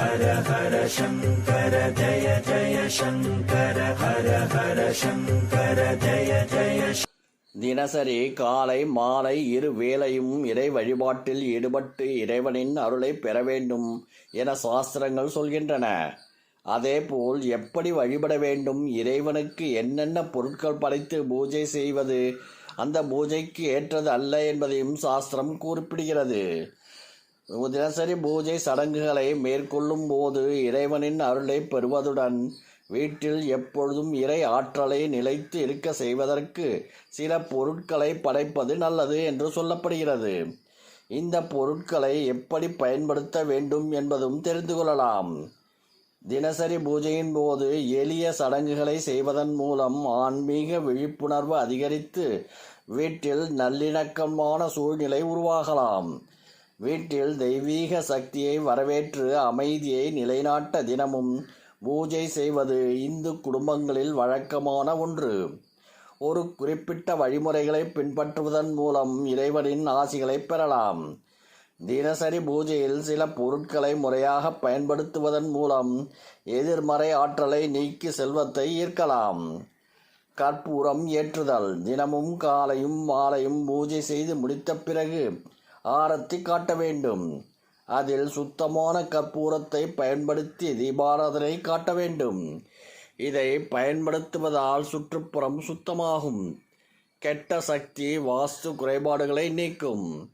ஹர ஹர சங்கர ஜய ஜய சங்கர ஹர ஹர சங்கர ஜய ஜய தினசரி காலை மாலை இரு வேளையும் இறை வழிபாட்டில் ஈடுபட்டு இறைவனின் அருளை பெற வேண்டும் என சாஸ்திரங்கள் சொல்கின்றன. அதேபோல் எப்படி வழிபட வேண்டும் இறைவனுக்கு என்னென்ன பொருட்கள் படைத்து பூஜை செய்வது அந்த பூஜைக்கு ஏற்றது அல்ல என்பதையும் சாஸ்திரம் குறிப்பிடுகிறது. தினசரி பூஜை சடங்குகளை மேற்கொள்ளும் போது இறைவனின் அருளை பெறுவதுடன் வீட்டில் எப்பொழுதும் இறை ஆற்றலை நிலைத்து இருக்க செய்வதற்கு சில பொருட்களை படைப்பது நல்லது என்று சொல்லப்படுகிறது. இந்த பொருட்களை எப்படி பயன்படுத்த வேண்டும் என்பதும் தெரிந்து கொள்ளலாம். தினசரி பூஜையின் போது எளிய சடங்குகளை செய்வதன் மூலம் ஆன்மீக விழிப்புணர்வு அதிகரித்து வீட்டில் நல்லிணக்கமான சூழ்நிலை உருவாகலாம். வீட்டில் தெய்வீக சக்தியை வரவேற்று அமைதியை நிலைநாட்ட தினமும் பூஜை செய்வது இந்து குடும்பங்களில் வழக்கமான ஒன்று. ஒரு குறிப்பிட்ட வழிமுறைகளை பின்பற்றுவதன் மூலம் இறைவனின் ஆசிகளை பெறலாம். தினசரி பூஜையில் சில பொருட்களை முறையாக பயன்படுத்துவதன் மூலம் எதிர்மறை ஆற்றலை நீக்கி செல்வத்தை ஈர்க்கலாம். கற்பூரம் ஏற்றுதல். தினமும் காலையும் மாலையும் பூஜை செய்து முடித்த பிறகு ஆரத்தி காட்ட வேண்டும். அதில் சுத்தமான கற்பூரத்தை பயன்படுத்தி தீபாராதனை காட்ட வேண்டும். இதை பயன்படுத்துவதால் சுற்றுப்புறம் சுத்தமாகும். கெட்ட சக்தி வாஸ்து குறைபாடுகளை நீக்கும்.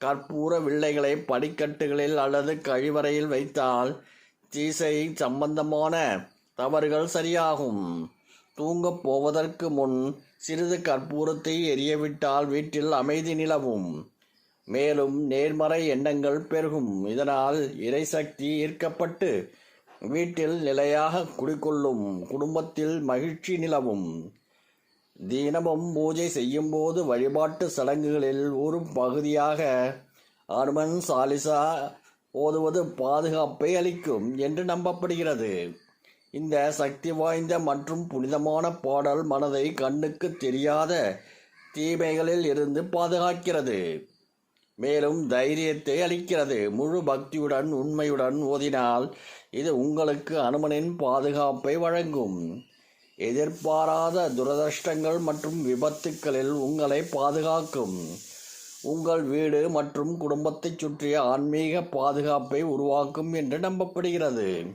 கற்பூர வில்லைகளை படிக்கட்டுகளில் அல்லது கழிவறையில் வைத்தால் தீசை சம்பந்தமான தவறுகள் சரியாகும். தூங்கப் போவதற்கு முன் சிறிது கற்பூரத்தை எரியவிட்டால் வீட்டில் அமைதி நிலவும். மேலும் நேர்மறை எண்ணங்கள் பெருகும். இதனால் இறைசக்தி ஈர்க்கப்பட்டு வீட்டில் நிலையாக குடிக்கொள்ளும் குடும்பத்தில் மகிழ்ச்சி நிலவும். தினமும் பூஜை செய்யும்போது வழிபாட்டு சடங்குகளில் ஒரு பகுதியாக அனுமன் சாலிசா ஓதுவது பாதுகாப்பை அளிக்கும் என்று நம்பப்படுகிறது. இந்த சக்தி வாய்ந்த மற்றும் புனிதமான பாடல் மனதை கண்ணுக்கு தெரியாத தீமைகளில் இருந்து பாதுகாக்கிறது. மேலும் தைரியத்தை அளிக்கிறது. முழு பக்தியுடன் உண்மையுடன் ஓதினால் இது உங்களுக்கு அனுமனின் பாதுகாப்பை வழங்கும். எதிர்பாராத துரதிருஷ்டங்கள் மற்றும் விபத்துக்களில் உங்களை பாதுகாக்கும். உங்கள் வீடு மற்றும் குடும்பத்தைச் சுற்றிய ஆன்மீக பாதுகாப்பை உருவாக்கும் என்று நம்பப்படுகிறது.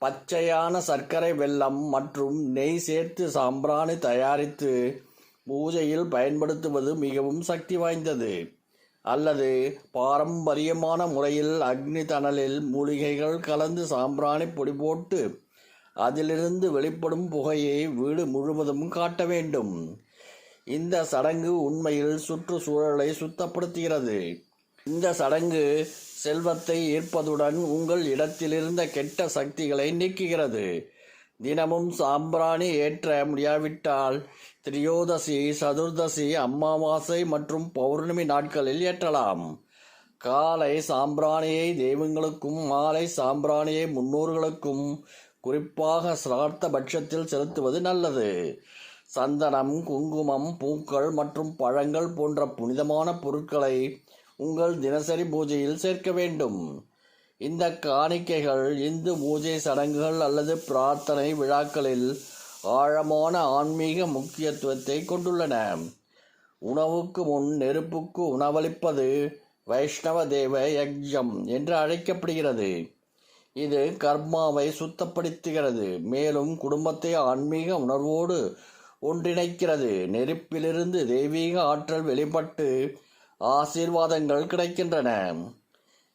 பச்சையான சர்க்கரை வெல்லம் மற்றும் நெய் சேர்த்து சாம்பிராணி தயாரித்து பூஜையில் பயன்படுத்துவது மிகவும் சக்தி வாய்ந்தது. அல்லது பாரம்பரியமான முறையில் அக்னி தணலில் மூலிகைகள் கலந்து சாம்பிராணி பொடி போட்டு அதிலிருந்து வெளிப்படும் புகையை வீடு முழுவதும் காட்ட வேண்டும். இந்த சடங்கு உண்மையில் சுற்றுச்சூழலை சுத்தப்படுத்துகிறது. இந்த சடங்கு செல்வத்தை ஈர்ப்பதுடன் உங்கள் இடத்திலிருந்த கெட்ட சக்திகளை நீக்குகிறது. தினமும் சாம்பிராணி ஏற்ற முடியாவிட்டால் திரியோதசி சதுர்தசி அமாவாசை மற்றும் பௌர்ணமி நாட்களில் ஏற்றலாம். காலை சாம்பிராணியை தெய்வங்களுக்கும் மாலை சாம்பிராணியை முன்னோர்களுக்கும் குறிப்பாக சிரார்த்த பட்சத்தில் செலுத்துவது நல்லது. சந்தனம் குங்குமம் பூக்கள் மற்றும் பழங்கள் போன்ற புனிதமான பொருட்களை உங்கள் தினசரி பூஜையில் சேர்க்க வேண்டும். இந்த காணிக்கைகள் இந்து பூஜை சடங்குகள் அல்லது பிரார்த்தனை விழாக்களில் ஆழமான ஆன்மீக முக்கியத்துவத்தை கொண்டுள்ளன. உணவுக்கு முன் நெருப்புக்கு உணவளிப்பது வைஷ்ணவ தேவ யக்ஞம் என்று அழைக்கப்படுகிறது. இது கர்மாவை சுத்தப்படுத்துகிறது மேலும் குடும்பத்தை ஆன்மீக உணர்வோடு ஒன்றிணைக்கிறது. நெருப்பிலிருந்து தெய்வீக ஆற்றல் வெளிப்பட்டு ஆசீர்வாதங்கள் கிடைக்கின்றன.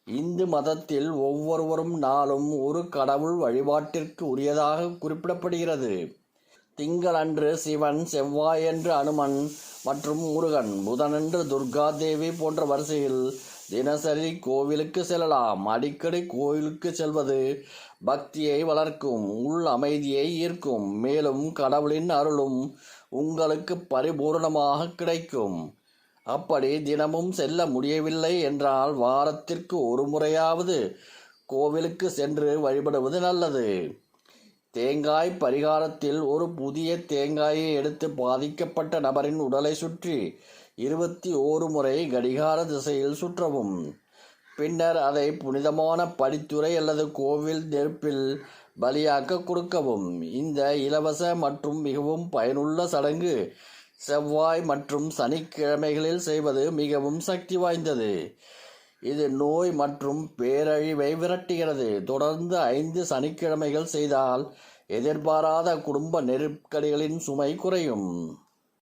இந்து மதத்தில் ஒவ்வொருவரும் நாளும் ஒரு கடவுள் வழிபாட்டிற்கு உரியதாக குறிப்பிடப்படுகிறது. திங்களன்று சிவன் செவ்வாயன்று அனுமன் மற்றும் முருகன் புதனன்று துர்கா தேவி போன்ற வரிசையில் தினசரி கோவிலுக்கு செல்லலாம். அடிக்கடி கோவிலுக்கு செல்வது பக்தியை வளர்க்கும் உள் அமைதியை ஈர்க்கும். மேலும் கடவுளின் அருளும் உங்களுக்கு பரிபூர்ணமாக கிடைக்கும். அப்படி தினமும் செல்ல முடியவில்லை என்றால் வாரத்திற்கு ஒரு முறையாவது கோவிலுக்கு சென்று வழிபடுவது நல்லது. தேங்காய் பரிகாரத்தில் ஒரு புதிய தேங்காயை எடுத்து பாதிக்கப்பட்ட நபரின் உடலை சுற்றி இருபத்தி ஓரு முறை கடிகார திசையில் சுற்றவும். பின்னர் அதை புனிதமான படித்துறை அல்லது கோவில் நெருப்பில் பலியாக்க கொடுக்கவும். இந்த இலவச மற்றும் மிகவும் பயனுள்ள சடங்கு செவ்வாய் மற்றும் சனிக்கிழமைகளில் செய்வது மிகவும் சக்தி வாய்ந்தது. இது நோய் மற்றும் பேரழிவை விரட்டுகிறது. தொடர்ந்து ஐந்து சனிக்கிழமைகள் செய்தால் எதிர்பாராத குடும்ப நெருக்கடிகளின் சுமை குறையும்.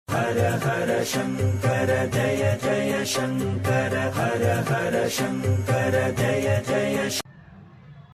ஹர ஹர சங்கர ஜய ஜய சங்கர ஹர ஹர சங்கர ஜய ஜய